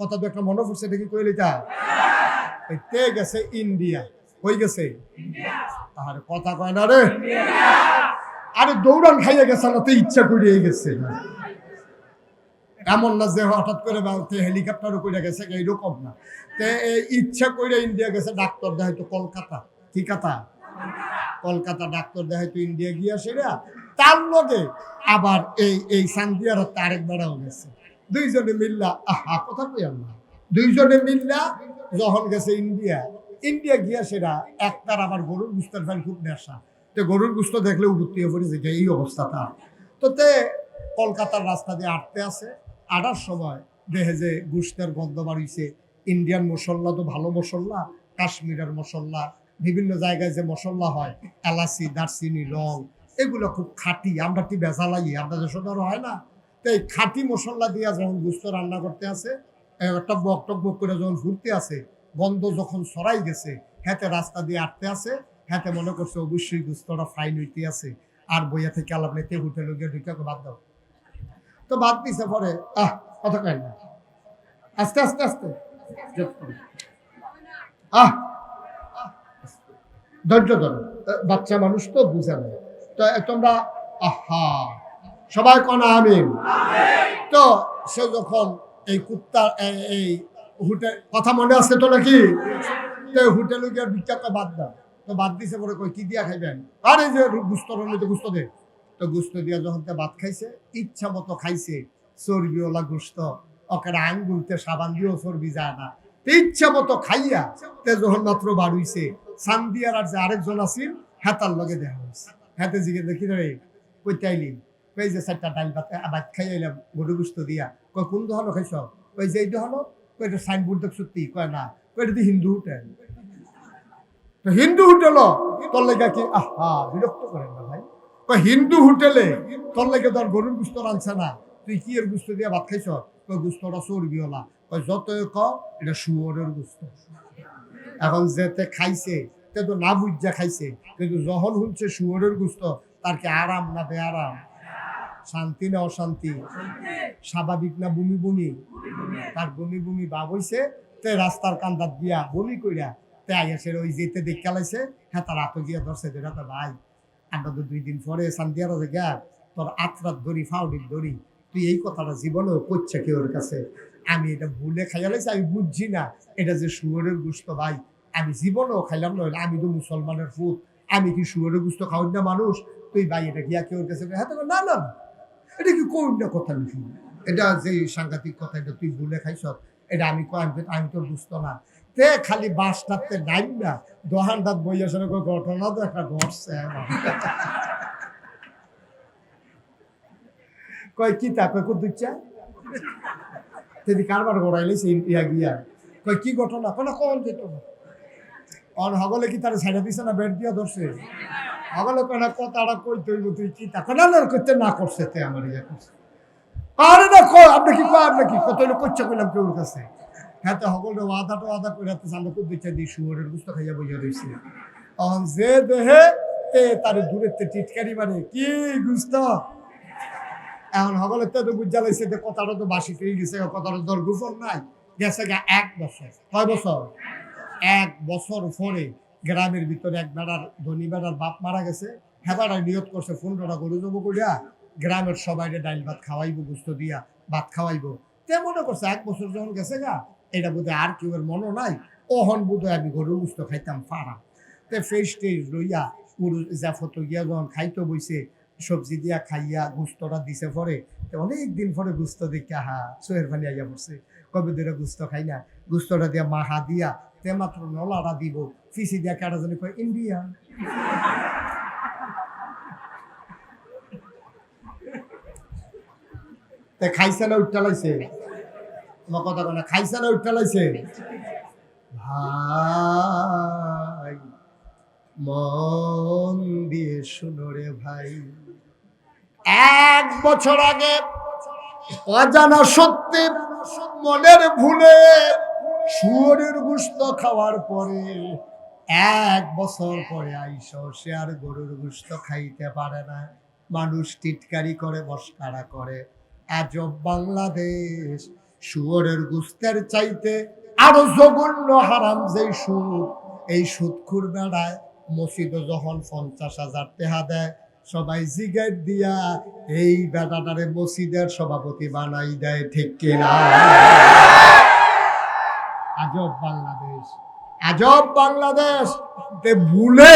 কথা তো একটা মনে পড়ছে দেখি কইলি তা এই তে গেছে ইন্ডিয়া। হয়ে গেছে? আর কথা কয় না রে। আরে দৌড়ান খাইয়ে গেছে না তো ইচ্ছা করিয়ে গেছে। এমন না যে হঠাৎ করে বাড়িতে হেলিকপ্টারও করে গেছে এইরকম না। তে ইচ্ছা করে ইন্ডিয়া গেছে ডাক্তার দেখাই তো কলকাতা। কি কথা? কলকাতা। ডাক্তার দেখাই তো ইন্ডিয়া গিয়া সেরা। তার লগে আবার এই এই সান্দিয়ার তারেক বেড়াও গেছে দুইজনে মিল্লা, আহা, কথা কই না দুইজনে মিল্লা, যখন গেছে ইন্ডিয়া। ইন্ডিয়া গিয়া সেটা একটার আবার গরুর গুস্তের ফেল খুব নেশা। তো গরুর গুস্ত দেখলে উঠতে পড়েছে যে এই অবস্থা তো তে কলকাতার রাস্তা দিয়ে আটতে আছে আটার সময় দেখে যে গুস্তের গন্ধ বাড়িছে, ইন্ডিয়ান মশলা তো ভালো মশলা, কাশ্মীরের মশলা, বিভিন্ন জায়গায় যে মশলা হয়, এলাচি, দারচিনি, লং, এগুলো খুব খাঁটি, আমরা কি বেজা লাগি আপনাদের সাথে আরও হয় না। তো এই খাঁটি মশলা দিয়ে যখন গুস্ত রান্না করতে আছে একটা বক টক বক করে যখন ঘুরতে আছে, গন্ধ যখন সরাই গেছে হাতে রাস্তা দিয়ে আটতে আছে হাতে মনে করছে, অবশ্যই গুস্তটা ফাইন হইতে আছে। আর বইয়া থেকে আলাপ নেতে হোটেলে গিয়ে ঢুকে বাদ দাও। তো বাদ দিছে পরে, আহ, কথা কেন না। আস্তে আস্তে আস্তে। আহ, ধৈর্য ধরো। বাচ্চা মানুষ তো বুঝে না। তো তোমরা, আহা। সবাই কনা আমিন। তো সে যখন এই কুত্তা এই- হোটেল, কথা মনে আছে তো নাকি? হোটেলে গিয়ে ভিক্ষা বাদ দাও তো বাদ দিছে পরে কই কি দিয়া খাইবেন? আরে যে গুস্ত গুস্ত দে। তো গুস্ত দিয়া যখন তে ভাত খাইছে, ইচ্ছা মতো খাইছে, চর্বিওয়ালা গুস্ত। ওকে আঙ্গুলতে সাবান দিয়েও চর্বি যায় না। ইচ্ছা মতো খাইয়া তে যখন মাত্র বাড়ুইছে সান্দিয়ার আর যে আরেকজন আছিল হেতার লগে দেখা হয়েছে হাতে জিগে দেখি রে কইতে আইলি কই যে চারটা ভাত ভাত খাই গরু দিয়া। কই কোন দোকানো খাইছ? কই যে এই দোকানো কই এটা সাইনবোর্ড সত্যি। কয়, না। কই এটা হিন্দু হোটেল। তো হিন্দু হোটেল, তোর লেগে কি, আহা, বিরক্ত করেন না ভাই। কই হিন্দু হোটেলে তোর লেগে তোর গরুর গুস্ত রানছে না। তুই কি এর গুস্ত দিয়া ভাত খাইছ? কই গুস্তটা চর্বিওলা কই যত ক, এটা শুয়োরের গুস্ত। এখন যেতে খাইছে, তে তো না বুঝা খাইছে, কিন্তু যখন শুনছে শুয়োরের গুস্ত, তার কি আরাম না বেআরাম শান্তি না অশান্তি? স্বাভাবিক না বমি বমি? তার বমি বমি ভাব হইছে, তে রাস্তার কান্দার দিয়া বমি কইরা তে আইয়াসের ওই যেতে দেখে লাইছে হ্যাঁ তার আতো গিয়া ধরছে যেটা তো ভাই, আমরা তো দুই দিন পরে শান্তিয়ার গা তোর আত্রাত ধরি ফাউডির ধরি, তুই এই কথাটা জীবনেও করছে কেউ ওর কাছে? আমি এটা ভুলে খাইয়া লাইছি, আমি বুঝছি না, এটা যে শুয়োরের গুস্ত ভাই, আমি জীবনেও খাইলাম না, আমি তো মুসলমানের ফুট আমি কি শুয়োরের গুস্ত খাওয়াই না মানুষ? তুই ভাই, এটা গিয়া কেউ কাছে হ্যাঁ না না। এটা কি কোন না কথা লিখি এটা যে সাংঘাতিক কথা, এটা তুই ভুলে খাইছ, এটা আমি কয় আমি তো- বুঝতো না। তে খালি বাসটাতে ডাইম না দোহানটাত শুনে কই, ঘটনা তো একটা ঘটছে কয় কি তা? কয় কুদুচ্চা তিনি কারবার গড়াইলে সেই ইয়া গিয়া। কয় কি ঘটনা? কোনো কোন যেত অন হগলে কি তার ছাড়া দিছে না, বেড দিয়া ধরছে? হগলে কোনা কথাটা কই তৈব তুই কি তা কোনা না করতে না করছে তে আমার ইয়া করছে। আরে না কো আপনি কি কয়, আপনি কি কত লোক করছে কইলাম কেউ কাছে? হ্যাঁ তো হগলে ওয়াদা তো ওয়াদা করে তো সামনে খুব দিচ্ছে দি শুয়োরের গুস্ত খাইয়া বইয়া রইছে। অন যে দেহে তে তার দূরের তে টিটকারি মানে কি গুস্ত? এখন সকলের তো বুঝা লাইছে যে কথাটা তো বাসি হয়ে গেছে কথাটা তোর গুফর নাই। গেছে এক বছর, কয় বছর? এক বছর পরে গ্রামের ভিতরে এক বেড়ার ধনী বেড়ার বাপ মারা গেছে। হেবারায় নিয়ত করছে পনেরোটা গরু জমো করিয়া গ্রামের সবাই ডাইল ভাত খাওয়াইবো, গুস্ত দিয়া ভাত খাওয়াইবো। তে মনে করছে, এক বছর যখন গেছে গা, এটা বোধহয় আর কেউ এর মনও নাই। ওহন বোধহয় আমি গরুর গুস্ত খাইতাম পারা তে ফেস টেস লইয়া পুরো জাফত গিয়া যখন খাইতে বইছে, সবজি দিয়া খাইয়া গুস্তটা দিছে পরে। অনেক দিন পরে গুস্ত দেখে হা সোহের পানি আইয়া পড়ছে। কবে ধরে গুস্ত খাই না? গুস্তটা দিয়া মাহা দিয়া তে মাত্র নলাটা দিব। ফিসি দিয়া কাটা জানি কয়, ইন্ডিয়া। তে খাইছে না, উঠটা লাইছে? তোমার কথা বলে খাইছে না, উঠটা লাইছে? ভাই, মন দিয়ে শুনো রে ভাই। এক বছর আগে অজানা সত্যি মনের ভুলে শুয়োরের গুস্ত খাওয়ার পরে এক বছর পরে আইস, সে আর গরুর গুস্ত খাইতে পারে না। মানুষ টিটকারি করে মস্কারা করে। আজব বাংলাদেশ, শুয়োরের গুস্তের চাইতে আরও জঘন্য হারাম যে সুদ। এই সুদখুর বেড়ায় মসজিদে যখন পঞ্চাশ হাজার টেহা দেয়, সবাই জিগার দিয়া এই বেটাটারে মসজিদের সভাপতি বানাই দেয়, ঠিক কিনা? আজব বাংলাদেশ। আজব বাংলাদেশ। তে ভুলে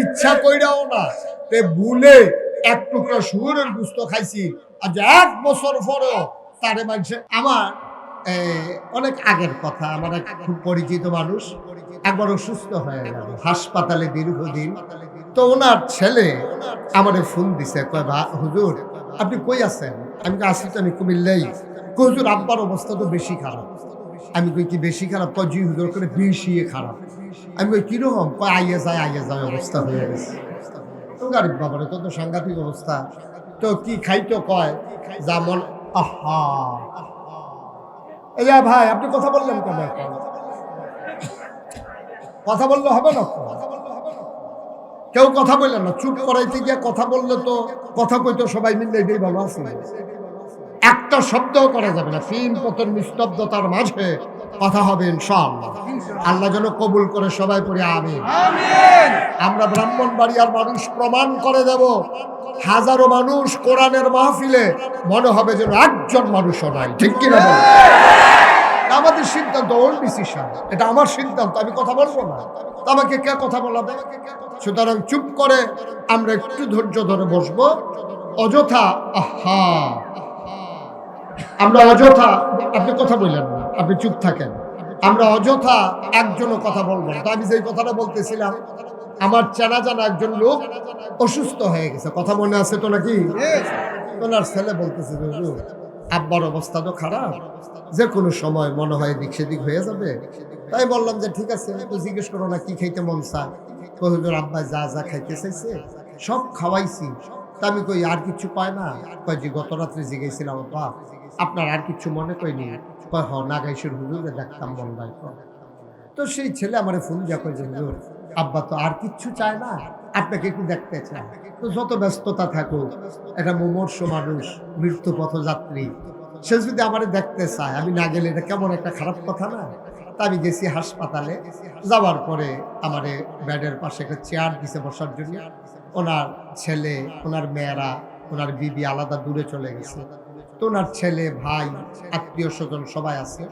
ইচ্ছা কইরাও না। তে ভুলে এক টুকরা শুয়োরের গুস্ত খাইছি। আজ এক বছর পরও তারে মানছে আমার অনেক আগের কথা। আমার এক খুব পরিচিত মানুষ। একবার অসুস্থ হয়ে গেল। হাসপাতালে দীর্ঘদিন। তো ওনার ছেলে আমারে ফোন দিছে। কয় হুজুর, আপনি কই আছেন? আমি আসি তো আমি কুমিল্লাই। হুজুর, আব্বার অবস্থা তো বেশি খারাপ। আমি কই কি বেশি খারাপ? কয়, জি হুজুর করে বেশি খারাপ। আমি কই, কীরকম? কয়, আইয়ে যায় আইয়ে যায়, অবস্থা হয়ে গেছে। তো গাড়ি বাবারে তো তো সাংঘাতিক অবস্থা। তো কি খাইতো কয়? যেমন আহা। এই ভাই, আপনি কথা বললেন কেন কথা বললে হবে না কেউ কথা বললেন না। চুপ করাইতে গিয়ে কথা বললে তো কথা কইতো সবাই মিললে এটাই ভালো আছে। একটা শব্দও করা যাবে না। ফিন পতন নিস্তব্ধতার মাঝে কথা হবে ইনশাআল্লাহ। আল্লাহ যেন কবুল করে সবাই পড়ে আমিন। আমরা ব্রাহ্মণ বাড়িয়ার মানুষ প্রমাণ করে দেব। হাজারো মানুষ কোরআনের মাহফিলে মনে হবে যেন একজন মানুষও নাই। ঠিক কিনা বল? আমাদের সিদ্ধান্ত ওর ডিসিশন এটা আমার সিদ্ধান্ত আমি কথা বলব না। আমাকে কে কথা বলাবে? সুতরাং চুপ করে আমরা একটু ধৈর্য ধরে বসবো। অযথা আহা আমরা অযথা, আপনি কথা বললেন না, আপনি চুপ থাকেন। আমরা অযথা একজনও কথা বলব না। তো আমি যেই কথাটা বলতেছিলাম, আমার চেনা জানা একজন লোক অসুস্থ হয়ে গেছে। কথা মনে আছে তো নাকি? ওনার ছেলে বলতেছে আব্বার অবস্থা তো খারাপ। যে কোনো সময় মনে হয় দিক সেদিক হয়ে যাবে। তাই বললাম যে, ঠিক আছে তো জিজ্ঞেস করো না কি খাইতে মন চায়? হুজুর আব্বা যা যা খাইতে চাইছে, সব খাওয়াইছি। তা আমি কই, আর কিছু পায় না? কয় যে গত রাত্রে জিগেছিলাম আব্বা আপনার আর কিছু মনে কইনি কয় হ নাগাইশের হুজুরে দেখতাম নাই তো সেই ছেলে আমার ফোন যে হুজুর আব্বা তো আর কিচ্ছু চায় না। আপনাকে একটু দেখতে চায়। তো যত ব্যস্ততা থাকুক একটা মুমর্ষ মানুষ মৃত্যু পথযাত্রী সে যদি আমার দেখতে চায় আমি না গেলে এটা কেমন একটা খারাপ কথা না? তা আমি গেছি হাসপাতালে যাওয়ার পরে আমার বেডের পাশে একটা চেয়ার দিছে বসার জন্য। ওনার ছেলে ওনার মেয়েরা ওনার বিবি আলাদা দূরে চলে গেছে। তো ওনার ছেলে, ভাই, আত্মীয় স্বজন সবাই আছে।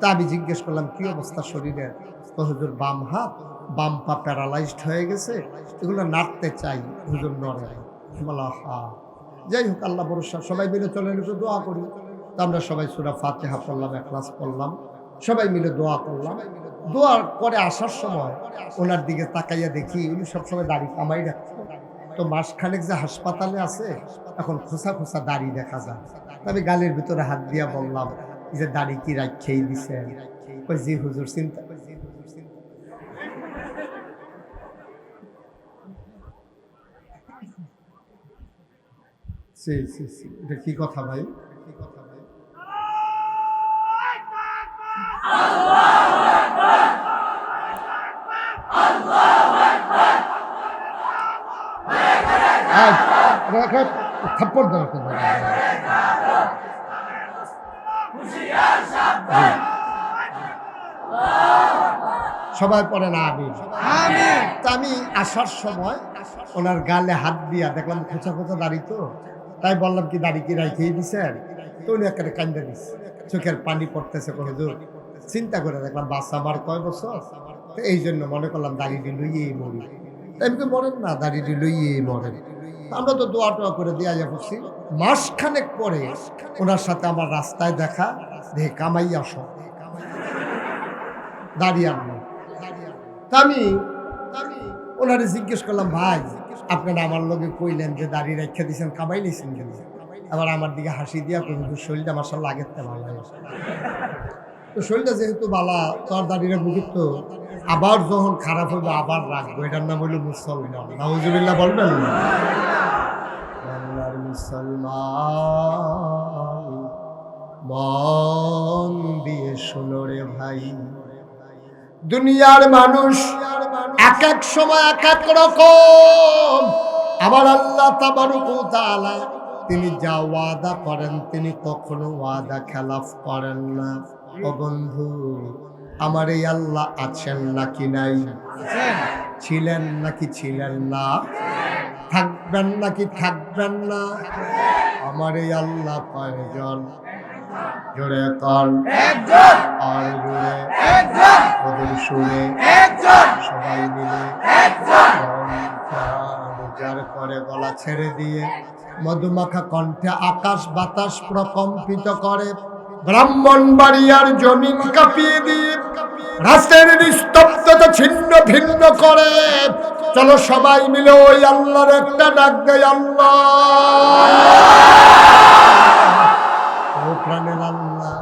তা আমি জিজ্ঞেস করলাম, কি অবস্থা শরীরের তো হুজুর, বাম হাত, বাম পা প্যারালাইজড হয়ে গেছে, এগুলো নাড়তে চাই। হুজুর নড়ে। বলা হা যাই হোক, আল্লাহ ভরসা, সবাই মিলে চলে একটু দোয়া করি। তো আমরা সবাই সুরা ফাতেহা পড়লাম, এক ক্লাস পড়লাম। সবাই মিলে দোয়া করলাম। দোয়া করে আসার সময় ওনার দিকে তাকাইয়া দেখি, উনি সবসময় দাড়ি কামাই রাখতো তো মাসখানেক যে হাসপাতালে আছে, এখন খোসা খোসা দাড়ি দেখা যায়। তো আমি গালের ভিতরে হাত দিয়া বললাম যে দাড়ি কি রাখেই দিছে? জি, হুজুর, চিন্তা এটা কি কথা ভাই? কি কথা ভাই থাপ্পড় দাও তো ভাই। সবাই পড়ে না আমি আমি আসার সময় ওনার গালে হাত দিয়া দেখলাম খোঁচা খোঁচা দাড়ি তো তাই বললাম কি দাড়ি কি রাইখেই দিছেন? তো উনি একটা কান্দা দিস চোখের পানি পড়তেছে কোনো দূর চিন্তা করে দেখলাম বাচ্চা আমার কয় বছর? এই জন্য মনে করলাম দাড়িটি লইয়েই মরি। তাই আমি মরেন না দাড়িটি লইয়েই মরেন। আমরা তো দোয়া টোয়া করে দেওয়া যা করছি মাসখানেক পরে ওনার সাথে আমার রাস্তায় দেখা দেখে কামাইয়া সব দাঁড়িয়ে আনলো তা আমি, ওনারে জিজ্ঞেস করলাম, ভাই, আপনারা আমার লগে কইলেন যে দাড়ি রেখে দিয়েছেন কামাই নিয়েছেন কেন? আবার আমার দিকে হাসি দিয়া কিন্তু শরীরটা মাসাল্লাহ আগের থেকে ভালো তো শরীরটা যেহেতু বালা তোর বুঝিত তো আবার যখন খারাপ হবে, আবার রাখব। এটার নাম হইল মুসলমান। নাউজুবিল্লাহ বলবেন মুসলমান, মন দিয়ে শোনো রে ভাই। দুনিয়ার মানুষ এক এক সময় এক এক রকম। আমার আল্লাহ তাআলা, তিনি যা ওয়াদা করেন, তিনি কখনো ওয়াদা খেলাফ করেন না। ও বন্ধু আমার এই আল্লাহ আছেন নাকি নাই? ছিলেন নাকি ছিলেন না? থাকবেন নাকি থাকবেন না? আমার এই আল্লাহ কয়জন? জোরে কর আর জোরে। ওদের সুরে সবাই মিলে। যার করে গলা ছেড়ে দিয়ে মধুমাখা কণ্ঠে আকাশ বাতাস প্রকম্পিত করে। ব্রাহ্মণ বাড়িয়ার জমিন কাঁপিয়ে দিয়ে রাস্তার নিস্তব্ধতা ছিন্ন ভিন্ন করে। চলো সবাই মিলে ওই আল্লাহর একটা ডাক দেয় আল্লাহ। ও প্রাণের আল্লাহ,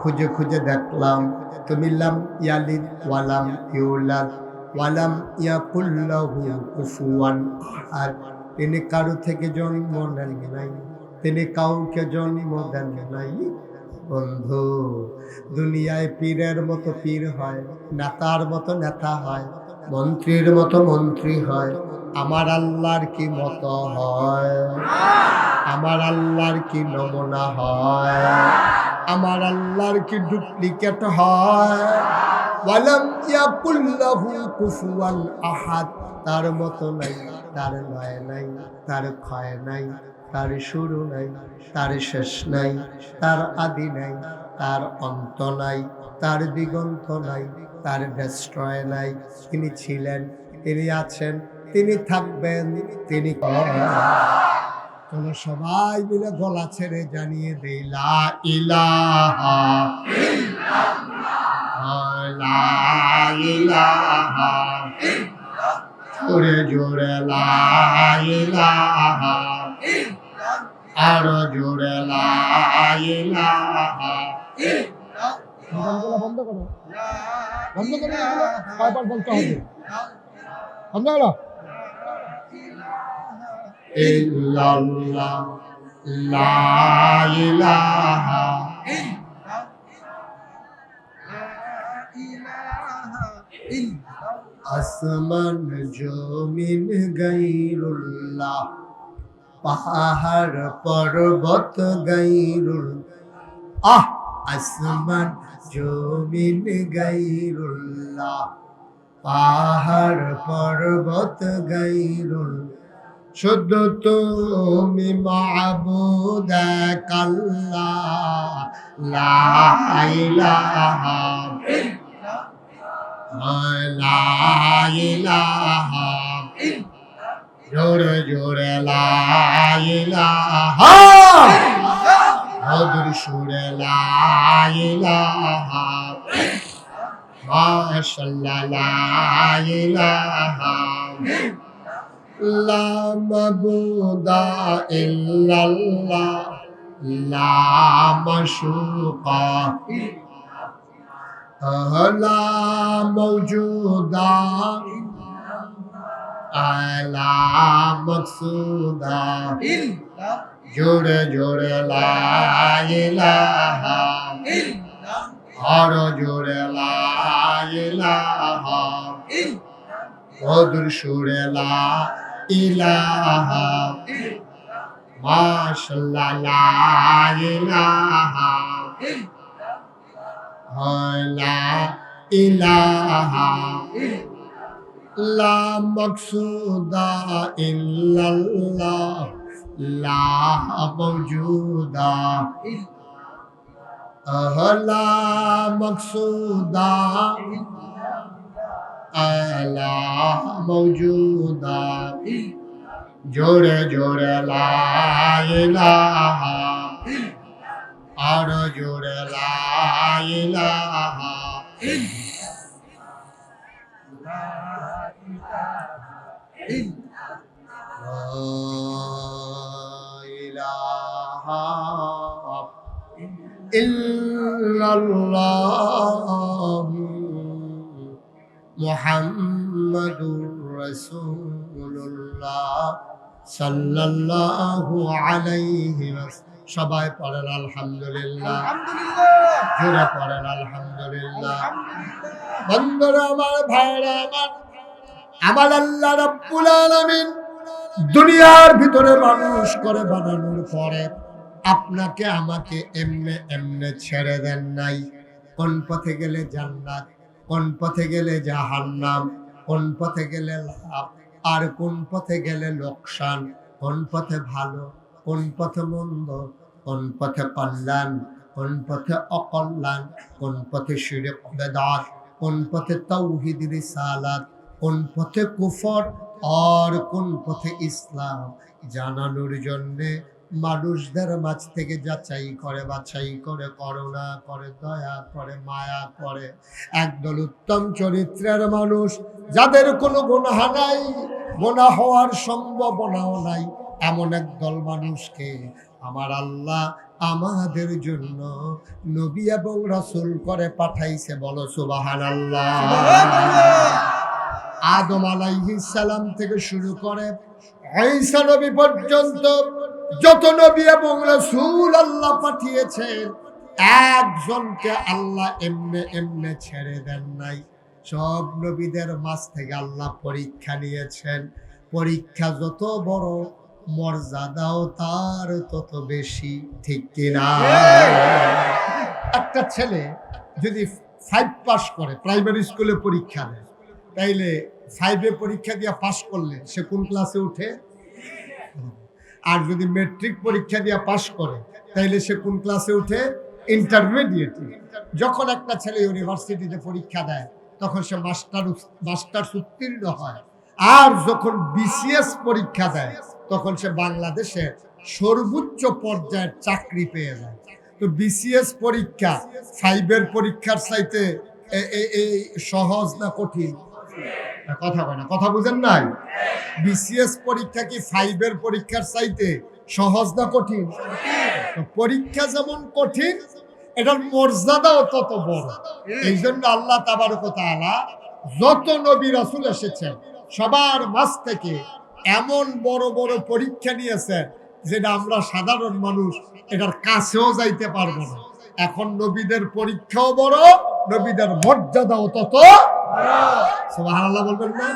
খুঁজে খুঁজে দেখলাম, তুমি লাম ওয়ালাম ইউলাদ ওয়ালাম ইয়াকুল্লাহু কুফুয়ান। আহাদ তিনি কারও থেকে জন্ম নেন নাই, তিনি কাউকে জন্ম দেন নাই। বন্ধু, দুনিয়ায় পীরের মতো পীর হয়, নেতার মতো নেতা হয়, মন্ত্রীর মতো মন্ত্রী হয়। আমার আল্লাহর কি মতো হয়? আমার আল্লাহর কি নমুনা হয়? আমার আল্লাহর কি ডুপ্লিকেট হয়? ওয়ালাম তার মতো নাই, তার লয় নাই, তার ক্ষয় নাই। তার শুরু নাই তার শেষ নাই, তার আদি নাই, তার অন্ত নাই, তার দিগন্ত নাই, তার ডেস্ট্রয় নাই। তিনি ছিলেন, তিনি আছেন, তিনি থাকবেন, তিনি চলো সবাই মিলে গলা ছেড়ে জানিয়ে দেই ইলাহা জোরে আরও জোরে বন্ধ করো। বন্ধ করো কয়বার বলতে হবে? বন্ধ করো। ইল্লাল্লাহ লা ইলাহা আসমান জমিন গাইরুল্লাহ। পাহাড় পর্বত গাইরুল। আহ, আসমান জমিন গাইরুল্লাহ। পাহাড় পর্বত গাইরুল। শুধু তুমি মাবুদ কাল্লা লা ইলাহা লা ইলাহা জোরে জোরে লা ইলাহা মধুর সুরে লা ইলাহা মাশাল্লাহ লা ইলাহা লা মাবুদা ইল্লাল্লাহ লা মাশুকা লা মৌজুদা মকসুদা জোরে জোরে লা ইলাহা। আর জোরে লা ইলাহা। মধুর সুরে লা ইলাহা। মাশাল্লাহ লা ইলাহা। লা মকসুদা ইল্লাল্লাহ, লা মওজুদা লা মকসুদা লা মওজুদা জোরে জোরে লা ইলাহা আর জোরে লা ইলাহা মোহাম্মদুর রসুল্লাহ সাল্লাল্লাহু আলাইহি সবাই পড়েন আলহামদুলিল্লাহ। জোরে পড়েন আলহামদুলিল্লাহ। বন্ধুরা আমার ভাইরা আমার আমার আল্লাহ রাব্বুল আলামিন দুনিয়ার ভিতরে মানুষ করে বানানোর পরে আপনাকে আমাকে এমনে এমনে ছেড়ে দেন নাই কোন পথে গেলে জান্নাত কোন পথে গেলে জাহান্নাম কোন পথে গেলে লাভ আর কোন পথে গেলে লোকসান কোন পথে ভালো কোন পথে মন্দ কোন পথে কল্যাণ কোন পথে অকল্যাণ কোন পথে শিরে বেদাত কোন পথে তৌহিদ রিসালাত কোন পথে কুফর আর কোন পথে ইসলাম জানানোর জন্যে মানুষদের মাঝ থেকে যাচাই করে বাছাই করে করুণা করে দয়া করে মায়া করে একদল উত্তম চরিত্রের মানুষ যাদের কোনো গুনাহা নাই গোনা হওয়ার সম্ভাবনাও নাই এমন একদল মানুষকে আমার আল্লাহ আমাদের জন্য নবী এবং রাসূল করে পাঠাইছে বলো সুবাহান আদম আলাইহিস সালাম থেকে শুরু করে ঈসা নবী পর্যন্ত যত নবী এবং রাসূল আল্লাহ পাঠিয়েছেন, একজনকে আল্লাহ এমনে এমনে ছেড়ে দেন নাই। সব নবীদের মাঝ থেকে আল্লাহ পরীক্ষা নিয়েছেন। পরীক্ষা যত বড়, মর্যাদাও তার তত বেশি, ঠিক কিনা? একটা ছেলে যদি ফাইভ পাস করে প্রাইমারি স্কুলে পরীক্ষা দেয়, তাইলে ফাইভে পরীক্ষা দিয়ে পাস করলে সে কোন ক্লাসে উঠে? আর যদি মেট্রিক পরীক্ষা দিয়ে পাস করে, তাইলে সে কোন ক্লাসে উঠে? ইন্টারমিডিয়েট যখন একটা ছেলে ইউনিভার্সিটিতে পরীক্ষা দেয়, তখন সে মাস্টার মাস্টার উত্তীর্ণ হয়। আর যখন বিসিএস পরীক্ষা দেয়, তখন সে বাংলাদেশে সর্বোচ্চ পর্যায়ের চাকরি পেয়ে যায়। তো বিসিএস পরীক্ষা ফাইভের পরীক্ষার এ- এই সহজ না কঠিন? কথা কয় না, কথা বুঝেন নাই? বিসিএস পরীক্ষা কি ফাইভের পরীক্ষার চাইতে সহজ না কঠিন? পরীক্ষা যেমন কঠিন, এটার মর্যাদাও তত বড়। এই জন্য আল্লাহ যত নবী রাসূল এসেছেন, সবার মাঝ থেকে এমন বড় বড় পরীক্ষা নিয়েছেন যেটা আমরা সাধারণ মানুষ এটার কাছেও যাইতে পারব না। এখন নবীদের পরীক্ষাও বড়, নবীদের মর্যাদাও তত সুবহানাল্লাহ বলবেন না?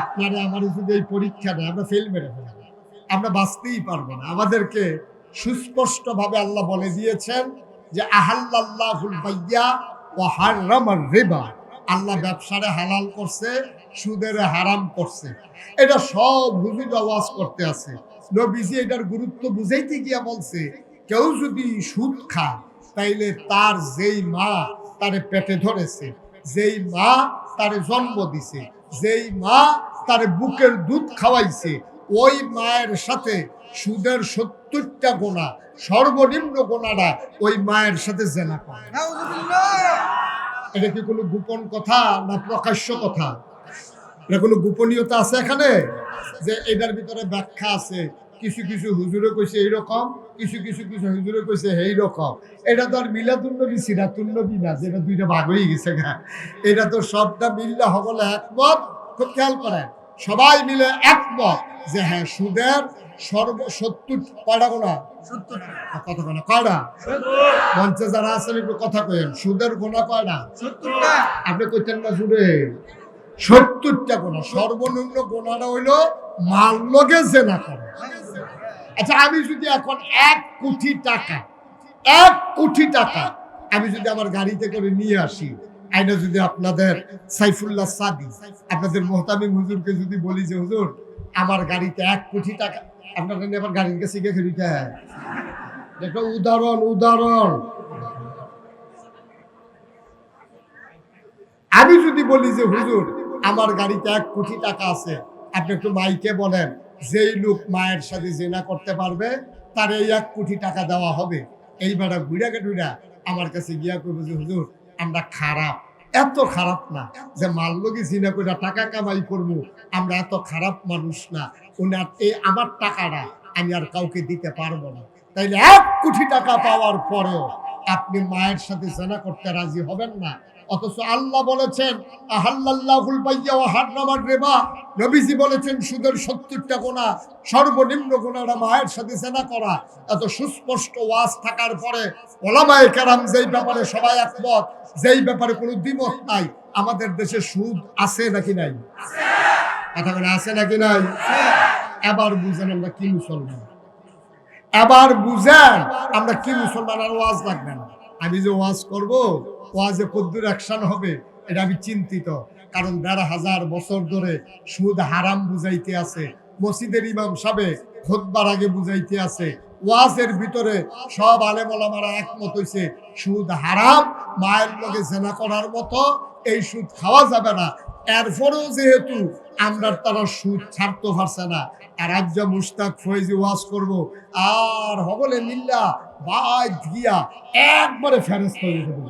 আপনারা আমার যদি এই পরীক্ষা দেয় আমরা ফেল মেরে আমরা বাঁচতেই পারব না। আমাদেরকে আল্লাহ বলে দিয়েছেন যে আহাল্লাহুল বাইয়া ও হারামার রিবা। আল্লাহ ব্যবসারে হালাল করছে সুদের হারাম করছে। এটা সব হুজুর আওয়াজ করতে আছে। নবীজি এটার গুরুত্ব বুঝাইতে গিয়া বলছে কেউ যদি সুদ খায় তাইলে তার যেই মা তারে পেটে ধরেছে। যেই মা তার জন্ম দিছে যেই মা তার বুকের দুধ খাওয়াইছে ওই মায়ের সাথে সুদের সত্তরটা গোনা সর্বনিম্ন গোনাটা ওই মায়ের সাথে জেনা করে। এটা কি কোনো গোপন কথা না প্রকাশ্য কথা? এটা কোনো গোপনীয়তা আছে এখানে? যে এটার ভিতরে ব্যাখ্যা আছে কিছু কিছু হুজুরে কইছে এইরকম কিছু কিছু কিছু হুজুরে কইছে এই রকম। এটা তো আর মিলাতুন্নবী সিরাতুন্নবী না যেটা দুইটা ভাগ হয়ে গেছে গা। এটা তো সবটা মিললে সকলে একমত খুব খেয়াল করেন। সবাই মিলে একমত যে হ্যাঁ সুদের সর্ব সত্তর। কয়টা গোনা কথা কয়না কয়টা? মঞ্চে যারা আছেন একটু কথা কয়েন সুদের গোনা কয়টা? আপনি কইতেন না জুড়ে সত্তরটা গোনা সর্বনিম্ন গোনাটা হইল মাল লগে জেনা করে। আচ্ছা আমি যদি এখন এক কোটি টাকা, এক কোটি টাকা আমি যদি আমার গাড়িতে করে নিয়ে আসি, আইনা যদি আপনাদের সাইফুল্লাহ সাদি, আপনাদের মোহতামিম হুজুরকে যদি বলি যে, হুজুর, আমার গাড়িতে এক কোটি টাকা, আপনার আবার গাড়ির কাছে গিয়ে খেলিতে একটা উদাহরণ উদাহরণ। আমি যদি বলি যে, হুজুর আমার গাড়িতে এক কোটি টাকা আছে। আপনি একটু মাইকে বলেন, যেই লোক মায়ের সাথে জেনা করতে পারবে, তার এই এক কোটি টাকা দেওয়া হবে। এইবার ঘুরা ঘুরা আমার কাছে গিয়া করব যে, হুজুর, আমরা খারাপ। এত খারাপ না যে মাল্লকে জিনা করে টাকা কামাই করব। আমরা এত খারাপ মানুষ না। উনার এই আমার টাকাটা আমি আর কাউকে দিতে পারব না। তাইলে এক কোটি টাকা পাওয়ার পরেও আপনি মায়ের সাথে জেনা করতে রাজি হবেন না? অথচ আল্লাহ বলেছেন আহাল্লাহুল বাইয়া ও হারনামার রেবা। নবীজি বলেছেন, সুদের সত্তরটা গোনা, সর্বনিম্ন গোনাটা মায়ের সাথে জেনা করা। এত সুস্পষ্ট ওয়াজ থাকার পরে ওলামায়ে কেরাম যেই ব্যাপারে সবাই একমত, যেই ব্যাপারে কোনো দ্বিমত নাই, আমাদের দেশে সুদ আছে নাকি নাই? কথা বলে আছে নাকি নাই? এবার বুঝেন আমরা কি মুসলমান। এবার বুঝেন আমরা কি মুসলমান আর ওয়াজ লাগবে না আমি যে ওয়াজ করব ওয়াজে কদ্দুর অ্যাকশন হবে, এটা আমি চিন্তিত। কারণ দেড় হাজার বছর ধরে সুদ হারাম বুঝাইতে আছে। মসজিদের ইমাম সাবে খোদবার আগে বুঝাইতে আছে, ওয়াজের ভিতরে সব আলেমলামারা একমত হইছে, সুদ হারাম, মায়ের লগে জেনা করার মতো এই সুদ খাওয়া যাবে না। এরপরেও যেহেতু আমরা তারা সুদ ছাড়তে পারছে না, আর আজ মুস্তাক ফয়েজি ওয়াজ করব, আর হবলে মিল্লা বাদ গিয়া একবারে ফেরত করে দেবো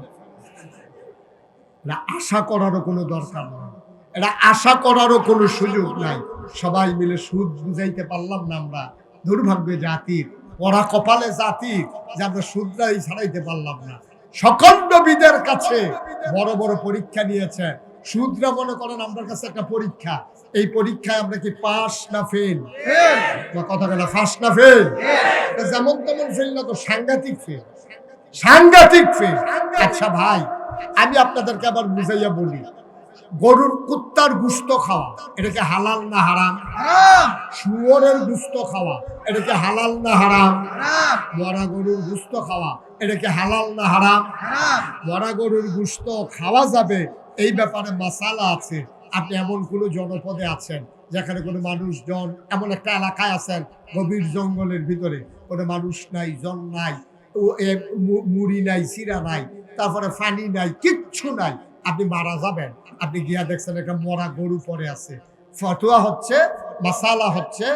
এটা আশা করারও কোনো দরকার নেই এটা আশা করারও কোনো সুযোগ নাই। সবাই মিলে সুদ বুঝাইতে পারলাম না আমরা। দুর্ভাগ্য জাতির ওরা কপালে জাতির, যে আমরা সুদরাই ছাড়াইতে পারলাম না। সকণ্ডবিদের কাছে বড় বড় পরীক্ষা নিয়েছে। সুদরা মনে করেন আমার কাছে একটা পরীক্ষা। এই পরীক্ষায় আমরা কি পাস না ফেল? কথা বলে ফার্স্ট না ফেল? যেমন তেমন ফেল না তো সাংঘাতিক ফেল। সাংঘাতিক ফেল। আচ্ছা ভাই আমি আপনাদেরকে আবার বুঝাইয়া বলি গরুর কুত্তার গুস্ত খাওয়া এটাকে হালাল না হারাম? শুয়োরের গুস্ত খাওয়া এটাকে হালাল না হারাম? মরা গরুর গুস্ত খাওয়া এটাকে হালাল না হারাম? মরা গরুর গুস্ত খাওয়া যাবে এই ব্যাপারে মাসালা আছে। আপনি এমন কোনো জনপদে আছেন যেখানে কোনো মানুষজন এমন একটা এলাকায় আছেন গভীর জঙ্গলের ভিতরে কোনো মানুষ নাই জন নাই মুড়ি নাই সিরা নাই তারপরে ফানি নাই, কিচ্ছু নাই। আপনি মারা যাবেন। আপনি গিয়া দেখছেন একটা মরা গরু পরে আছে। ফটোয়া হচ্ছে, মাসালা হচ্ছে,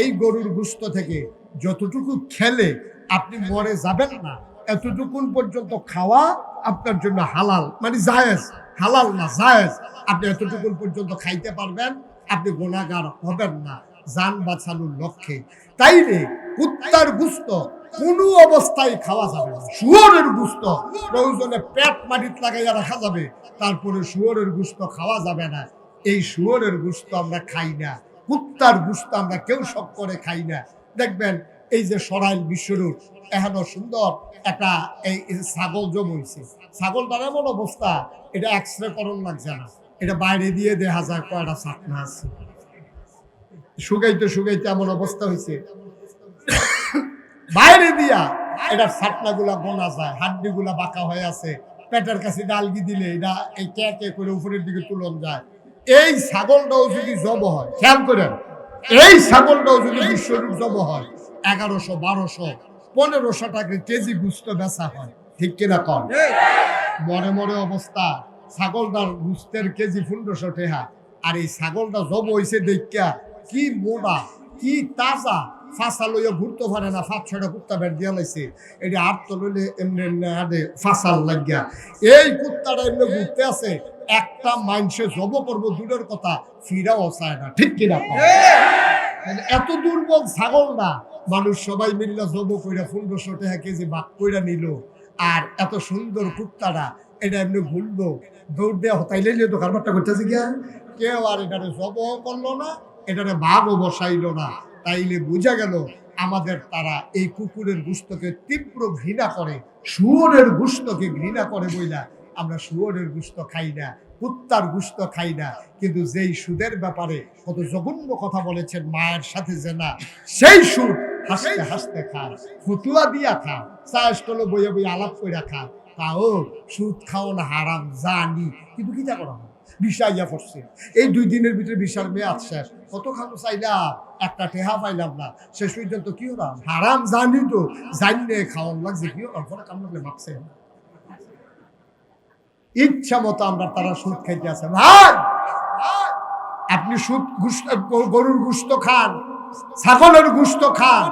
এই গরুর গুস্ত থেকে যতটুকু খেলে আপনি মরে যাবেন না, এতটুকুন পর্যন্ত খাওয়া আপনার জন্য হালাল। মানে জায়েজ, হালাল না, জায়েজ। আপনি এতটুকুন পর্যন্ত খাইতে পারবেন, আপনি গোনাগার হবেন না, যান বাঁচানোর লক্ষ্যে। তাই রে কুত্তার গুস্ত কোনো অবস্থায় খাওয়া যাবে না। শুয়োরের গুস্ত, প্রয়োজনে পেট মাটিত লাগাইয়া রাখা যাবে, তারপরে শুয়োরের গুস্ত খাওয়া যাবে না। এই শুয়োরের গুস্ত আমরা খাই না, কুত্তার গুস্ত আমরা কেউ সব করে খাই না। দেখবেন, এই যে সরাইল বিশ্বরূপ, এখনও সুন্দর একটা এই ছাগল জম হয়েছে ছাগলটার এমন অবস্থা, এটা এক্স রে করণ লাগছে না। এটা বাইরে দিয়ে দেখা যায় কয়টা চাকনা আছে। শুকাইতে শুকাইতে এমন অবস্থা হয়েছে বাইরে দিয়া। এটারগুলা বোনা যায় হাড্ডি গুলা বাঁকা হয়ে আছে, পেটের কাছে ডালগি দিলে এটা এই কে কে করে উপরের দিকে তুলন যায়। এই ছাগলটাও যদি জব হয়, খেয়াল করেন, এই ছাগলটাও যদি বিশ্বরূপ জব হয়, এগারোশো, বারোশো, পনেরোশো টাকা কেজি গুস্ত বেচা হয়, ঠিক কিনা কন? মরে মরে অবস্থা, ছাগলটার গুস্তের কেজি পনেরোশো টেহা, আর এই ছাগলটা জব হয়েছে দেখা কি মোটা, কি তাজা ফাঁসা লইয়া ঘুরতে পারে না ফাঁক ছয়টা কুত্তা বের দিয়া লাইছে। এটা আট তো লইলে এমনি এমনি ফাঁসাল লাগিয়া। এই কুত্তাটা এমনি ঘুরতে আছে, একটা মাইনসে জব করব, দূরের কথা, ফিরাও চায় না, ঠিক কিনা? মানে এত দুর্বল ছাগল না, মানুষ সবাই মিল্লা জব কইরা পনেরোশো টাকা কেজি বাক কইরা নিল। আর এত সুন্দর কুত্তাটা, এটা এমনি ঘুরলো, দৌড় দেওয়া হতাইলে তো কারবারটা করতেছে গিয়া কেউ আর এটারে জব করল না, এটারে বাঘও বসাইলো না। তাইলে বোঝা গেল আমাদের তারা এই কুকুরের গুস্তকে তীব্র ঘৃণা করে, শুয়োরের গুস্তকে ঘৃণা করে বইলা, আমরা শুয়োরের গুস্ত খাই না, কুত্তার গুস্ত খাই না, কিন্তু যেই সুদের ব্যাপারে কত জঘন্য কথা বলেছেন মায়ের সাথে যে না, সেই সুদ হাসতে হাসতে খান ফতুয়া দিয়া খান চাষ করল বইয়ে বইয়ে আলাপ করে খান তাও সুদ খাওয়ান হারাম জানি, কিন্তু কি তা করা হয় বিষাইয়া পড়ছে এই দুই দিনের ভিতরে বিশাল মেয়াদ শেষ। কত খাব চাইলাম একটা টেহা পাইলাম না। শেষ পর্যন্ত কি হলাম হারাম জানি তো। জানিয়ে খাওয়ান লাগছে কি? হলাম পরে কাম লাগলে মাপছে ইচ্ছা মতো আমরা তারা সুদ খাইতে আছে। ভাই! আপনি সুদ গুস্ত, গরুর গুস্ত খান, ছাগলের গুস্ত খান,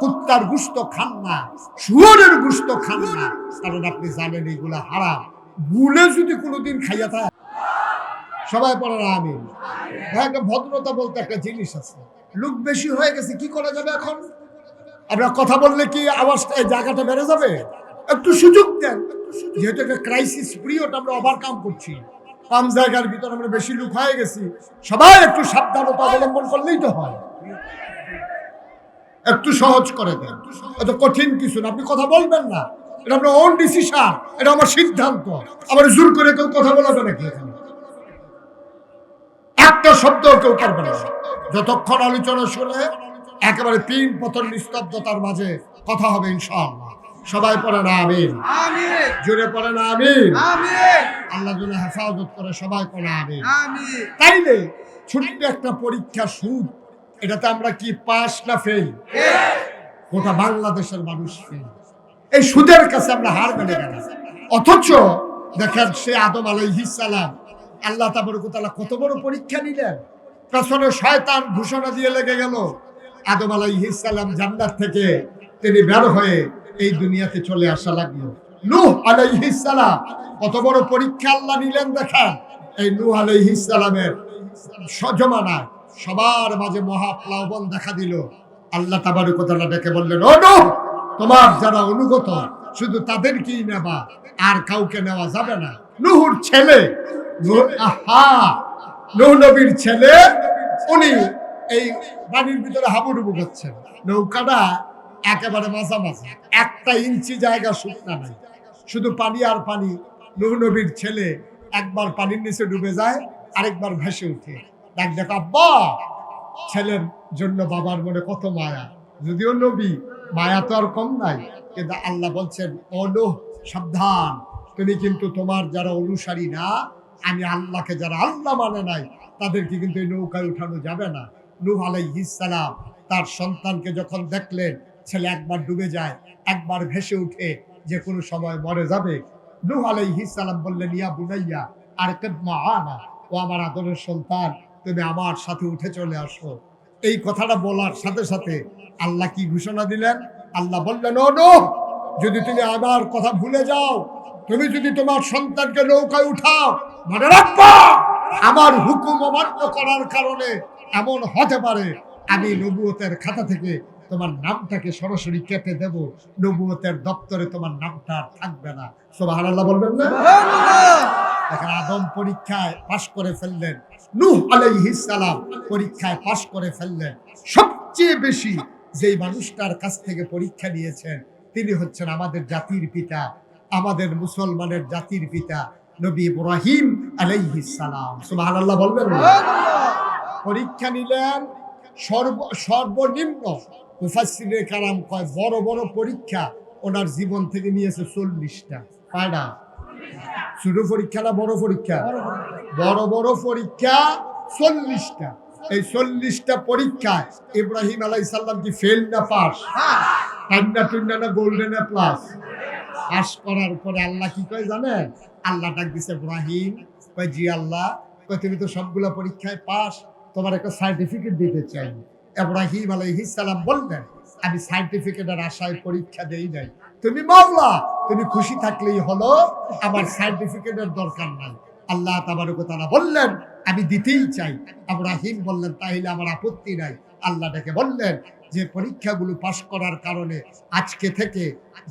কুত্তার গুস্ত খান না, শুয়োরের গুস্ত খান না। কারণ আপনি জানেন এইগুলা হারাম। ভুলে যদি কোনোদিন খাইয়া থাকে সবাই পড়ার আমি একটা ভদ্রতা বলতে একটা জিনিস আছে। লোক বেশি হয়ে গেছে, কি করা যাবে এখন? আমরা কথা বললে কি আওয়াজ এই জায়গাটা বেড়ে যাবে? একটু সুযোগ দেন যেহেতু একটা ক্রাইসিস পিরিয়ড আমরা ওভারকাম করছি। কম জায়গার ভিতর আমরা বেশি লুক হয়ে গেছি। সবাই একটু সাবধানতা অবলম্বন করলেই তো হয়। একটু সহজ করে দেন। এত কঠিন কিছু না, আপনি কথা বলবেন না। এটা আপনার ওন ডিসিশন এটা আমার সিদ্ধান্ত। আমার জোর করে কেউ কথা বলাবে নাকি এখানে? একটা শব্দ কেউ করবে না। যতক্ষণ আলোচনা শুনে একেবারে তিন পতন নিস্তব্ধতার মাঝে কথা হবে ইনশাআল্লাহ। সবাই পড়ে না আমিন। জুড়ে পড়ে না আমিন। আল্লাহ যেন হেফাজত করে সবাই পড়ে আমিন। তাইলে ছোট্ট একটা পরীক্ষা সুদ এটাতে আমরা কি পাস না ফেল? গোটা বাংলাদেশের মানুষ ফেল এই সুদের কাছে আমরা হার মেনে গেল অথচ দেখেন সে আদম আলাইহিস সালাম আল্লাহ তাবরকুতালা কত বড় পরীক্ষা নিলেন? পেছনে শয়তান ঘোষণা দিয়ে লেগে গেল। আদম আলাইহিস সালাম জান্নাত থেকে তিনি বের হয়ে এই দুনিয়াতে চলে আসা লাগল। নূহ আলাইহিস সালাম, কত বড় পরীক্ষা আল্লাহ নিলেন দেখেন। এই নূহ আলাইহিস সালামের সজমানায় সবার মাঝে মহাপ্লাবন দেখা দিল। আল্লাহ তাবারকতাল্লাহ ডেকে বললেন, ও নূহ, তোমার যারা অনুগত, শুধু তাদেরকেই নেবা, আর কাউকে নেওয়া যাবে না। নুহুর ছেলে আহা নবীর ছেলে, উনি এই পানির ভিতরে হাবুডুবু করছেন। নৌকাটা একেবারে মাঝামাঝি একটা ইঞ্চি জায়গা শুকনা নাই। শুধু পানি আর পানি নূহ নবীর ছেলে একবার পানির নিচে ডুবে যায়, আরেকবার ভেসে উঠে দেখ দেখ, আব্বা, ছেলের জন্য বাবার মনে কত মায়া। যদিও নবী, মায়া তো আর কম নাই, কিন্তু আল্লাহ বলছেন অনু সাবধান। তুমি কিন্তু তোমার যারা অনুসারী না আমি আল্লাহকে যারা আল্লাহ মানে নাই, তাদেরকে কিন্তু এই নৌকায় উঠানো যাবে না। নূহ আলাইহিস সালাম, তার সন্তানকে যখন দেখলেন, ছেলে একবার ডুবে যায়, একবার ভেসে উঠে, যে কোনো সময় মরে যাবে। নূহ আলাইহিস সালাম বললেন, ইয়া বুনাইয়া, আর কেদমা আনা ও আমার আদরের সন্তান, তুমি আমার সাথে উঠে চলে আসো। এই কথাটা বলার সাথে সাথে আল্লাহ কি ঘোষণা দিলেন? আল্লাহ বললেন, ও নো যদি তুমি আমার কথা ভুলে যাও তুমি যদি তোমার সন্তানকে নৌকায় উঠাও মনে রাখবা আমার হুকুম অমান্য করার কারণে এমন হতে পারে। আমি নবুয়তের খাতা থেকে তোমার নামটাকে সরাসরি কেটে দেব। নবুয়তের দপ্তরে তোমার নামটা থাকবে না। সোবাহ আল্লাহ বলবেন না? দেখেন আদম পরীক্ষায় পাশ করে ফেললেন। নূহ আলাইহিস সালাম পরীক্ষায় পাশ করে ফেললেন। সবচেয়ে বেশি যেই মানুষটার কাছ থেকে পরীক্ষা নিয়েছেন তিনি হচ্ছেন আমাদের জাতির পিতা আমাদের মুসলমানের জাতির পিতা নবী ইব্রাহিম আলাইহিস সালাম। সুবহানাল্লাহ বলবেন পরীক্ষা নিলেন সর্ব সর্বনিম্ন মুফাসসিরে কারাম কয় বড় বড় পরীক্ষা ওনার জীবন থেকে নিয়েছে চল্লিশটা। কয়টা ছোট পরীক্ষা না বড় পরীক্ষা? বড় বড় পরীক্ষা চল্লিশটা। এই চল্লিশটা পরীক্ষায় ইব্রাহিম আলাই সাল্লাম কি ফেল না পাস। না প্লাস করার পরে আল্লাহ কি কয় জানেন? আল্লাহ ডাক দিছে কয় জি আল্লাহ, কয় তুমি তো সবগুলা পরীক্ষায় পাস তোমার একটা সার্টিফিকেট দিতে চাই। সালাম বললেন, আমি সার্টিফিকেটের আশায় পরীক্ষা দেই নাই। তুমি মাওলা, তুমি খুশি থাকলেই হলো, আমার সার্টিফিকেটের দরকার নাই। আল্লাহ তাবারক তারা বললেন, আমি দিতেই চাই। ইব্রাহিম বললেন, তাহলে আমার আপত্তি নাই। আল্লাহটাকে বললেন যে পরীক্ষাগুলো পাশ করার কারণে আজকে থেকে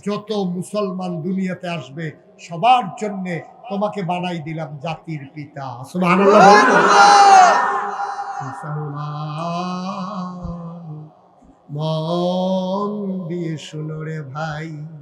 যত মুসলমান দুনিয়াতে আসবে, সবার জন্য তোমাকে বানাই দিলাম জাতির পিতা। মন দিয়ে শুনো রে ভাই।